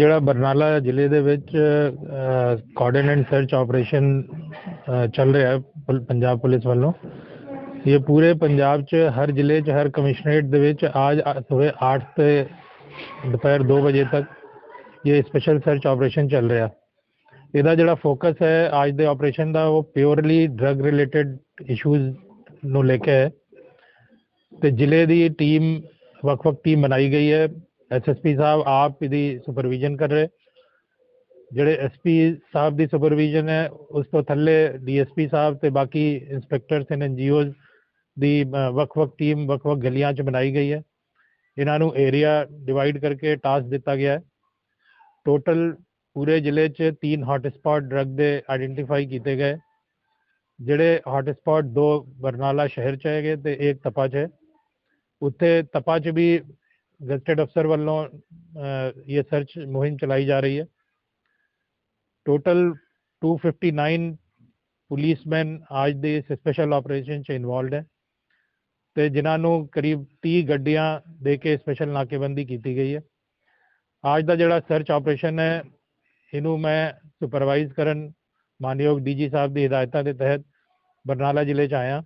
ਜਿਹੜਾ ਬਰਨਾਲਾ ਜ਼ਿਲ੍ਹੇ ਦੇ ਵਿੱਚ ਕੋਆਰਡੀਨੇਟ ਸਰਚ ਆਪਰੇਸ਼ਨ ਚੱਲ ਰਿਹਾ ਹੈ ਪੁਲ- ਪੰਜਾਬ ਪੁਲਿਸ ਵੱਲੋਂ। ਇਹ ਪੂਰੇ ਪੰਜਾਬ 'ਚ, ਹਰ ਜ਼ਿਲ੍ਹੇ 'ਚ, ਹਰ ਕਮਿਸ਼ਨਰੇਟ ਦੇ ਵਿੱਚ ਅੱਜ ਸਵੇਰੇ 8 ਤੇ ਦੁਪਹਿਰ 2 ਵਜੇ ਤੱਕ ਇਹ ਸਪੈਸ਼ਲ ਸਰਚ ਆਪਰੇਸ਼ਨ ਚੱਲ ਰਿਹਾ। ਇਹਦਾ ਜਿਹੜਾ ਫੋਕਸ ਹੈ ਅੱਜ ਦੇ ਆਪਰੇਸ਼ਨ ਦਾ, ਉਹ ਪਿਓਰਲੀ ਡਰਗ ਰਿਲੇਟਡ ਇਸ਼ੂਜ਼ ਨੂੰ ਲੈ ਕੇ ਹੈ। ਤੇ ਜ਼ਿਲ੍ਹੇ ਦੀ ਟੀਮ ਵੱਖ-ਵੱਖ ਟੀਮ ਬਣਾਈ ਗਈ ਹੈ। ਐਸਐਸਪੀ ਸਾਹਿਬ ਆਪ ਇਹਦੀ ਸੁਪਰਵਿਜ਼ਨ ਕਰ ਰਹੇ। ਜਿਹੜੇ ਐਸਪੀ ਸਾਹਿਬ ਦੀ ਸੁਪਰਵਿਜ਼ਨ ਹੈ, ਉਸ ਤੋਂ ਥੱਲੇ ਡੀਐਸਪੀ ਸਾਹਿਬ ਤੇ ਬਾਕੀ ਇੰਸਪੈਕਟਰਸ ਐਂਡ ਐਨਜੀਓਜ਼ ਦੀ ਵੱਖ-ਵੱਖ ਟੀਮ ਵੱਖ-ਵੱਖ ਗਲੀਆਂ 'ਚ ਬਣਾਈ ਗਈ ਹੈ। ਇਹਨਾਂ ਨੂੰ ਏਰੀਆ ਡਿਵਾਈਡ ਕਰਕੇ ਟਾਸਕ ਦਿੱਤਾ ਗਿਆ ਹੈ। ਟੋਟਲ ਪੂਰੇ ਜ਼ਿਲ੍ਹੇ 'ਚ ਤਿੰਨ ਹੌਟ ਡਰੱਗ ਦੇ ਆਇਡੈਂਟੀਫਾਈ ਕੀਤੇ ਗਏ। ਜਿਹੜੇ ਹੌਟ ਦੋ ਬਰਨਾਲਾ ਸ਼ਹਿਰ 'ਚ ਹੈਗੇ ਤੇ ਇੱਕ ਤਪਾ 'ਚ ਹੈ। ਉੱਥੇ ਤਪਾ 'ਚ ਵੀ ਗਜ਼ਟਡ ਅਫਸਰ ਵੱਲੋਂ ਇਹ ਸਰਚ ਮੁਹਿੰਮ ਚਲਾਈ ਜਾ ਰਹੀ ਹੈ ਟੋਟਲ 259 ਪੁਲਿਸਮੈਨ ਅੱਜ ਦੇ ਇਸ ਸਪੈਸ਼ਲ ਆਪਰੇਸ਼ਨ 'ਚ ਇਨਵੋਲਡ ਹੈ ਤੇ ਜਿਨ੍ਹਾਂ ਨੂੰ ਕਰੀਬ 30 ਗੱਡੀਆਂ ਦੇ ਕੇ ਸਪੈਸ਼ਲ ਨਾਕੇਬੰਦੀ ਕੀਤੀ ਗਈ ਹੈ ਅੱਜ ਦਾ ਜਿਹੜਾ ਸਰਚ ਆਪਰੇਸ਼ਨ ਹੈ ਇਹਨੂੰ ਮੈਂ ਸੁਪਰਵਾਈਜ਼ ਕਰਨ ਮਾਨਯੋਗ ਡੀਜੀ ਸਾਹਿਬ ਦੀ ਹਦਾਇਤਾਂ ਦੇ ਤਹਿਤ ਬਰਨਾਲਾ ਜ਼ਿਲ੍ਹੇ 'ਚ ਆਇਆ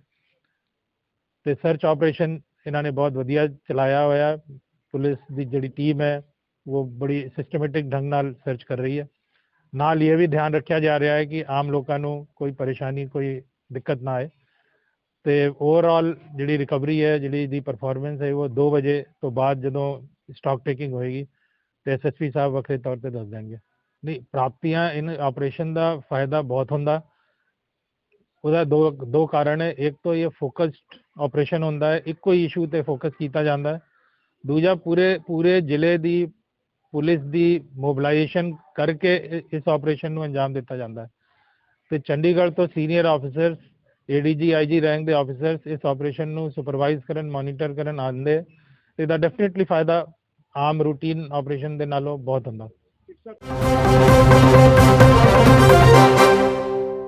ਤੇ ਸਰਚ ਆਪਰੇਸ਼ਨ ਇਹਨਾਂ ਨੇ ਬਹੁਤ ਵਧੀਆ ਚਲਾਇਆ ਹੋਇਆ ਪੁਲਿਸ ਦੀ ਜਿਹੜੀ ਟੀਮ ਹੈ, ਉਹ ਬੜੀ ਸਿਸਟਮੈਟਿਕ ਢੰਗ ਨਾਲ ਸਰਚ ਕਰ ਰਹੀ ਹੈ। ਨਾਲ ਇਹ ਵੀ ਧਿਆਨ ਰੱਖਿਆ ਜਾ ਰਿਹਾ ਹੈ ਕਿ ਆਮ ਲੋਕਾਂ ਨੂੰ ਕੋਈ ਪਰੇਸ਼ਾਨੀ, ਕੋਈ ਦਿੱਕਤ ਨਾ ਆਏ। ਤੇ ਓਵਰਆਲ ਜਿਹੜੀ ਰਿਕਵਰੀ ਹੈ, ਜਿਹੜੀ ਦੀ ਪਰਫਾਰਮੈਂਸ ਹੈ, ਉਹ 2 ਵਜੇ ਤੋਂ ਬਾਅਦ ਜਦੋਂ ਸਟਾਕ ਟੇਕਿੰਗ ਹੋਏਗੀ, ਤੇ ਐਸਐਸਪੀ ਸਾਹਿਬ ਵੱਖਰੇ ਤੌਰ ਤੇ ਦੱਸ ਦੇਣਗੇ। ਨਹੀਂ, ਪ੍ਰਾਪਤੀਆਂ ਇਨ ਆਪਰੇਸ਼ਨ ਦਾ ਫਾਇਦਾ ਬਹੁਤ ਹੁੰਦਾ। ਉਹਦਾ ਦੋ ਦੋ ਕਾਰਨ ਹੈ। ਇੱਕ ਤਾਂ ਇਹ ਫੋਕਸਡ ਆਪਰੇਸ਼ਨ ਹੁੰਦਾ ਹੈ। ਇੱਕੋ ਹੀ ਇਸ਼ੂ ਤੇ ਫੋਕਸ ਕੀਤਾ ਜਾਂਦਾ ਹੈ। ਦੂਜਾ ਪੂਰੇ ਪੂਰੇ ਜ਼ਿਲ੍ਹੇ ਦੀ ਪੁਲਿਸ ਦੀ ਮੋਬਿਲਾਈਜੇਸ਼ਨ ਕਰਕੇ ਇਸ ਆਪਰੇਸ਼ਨ ਨੂੰ ਅੰਜਾਮ ਦਿੱਤਾ ਜਾਂਦਾ ਹੈ। ਤੇ ਚੰਡੀਗੜ੍ਹ ਤੋਂ senior officers ADG IG rank ਦੇ ਆਫੀਸਰਸ ਇਸ ਆਪਰੇਸ਼ਨ ਨੂੰ ਸੁਪਰਵਾਈਜ਼ ਕਰਨ ਮੋਨੀਟਰ ਕਰਨ ਆਉਂਦੇ ਤੇ ਦਾ ਡੈਫੀਨਿਟਲੀ ਫਾਇਦਾ ਆਮ ਰੂਟੀਨ ਆਪਰੇਸ਼ਨ ਦੇ ਨਾਲੋਂ ਬਹੁਤ ਹੁੰਦਾ।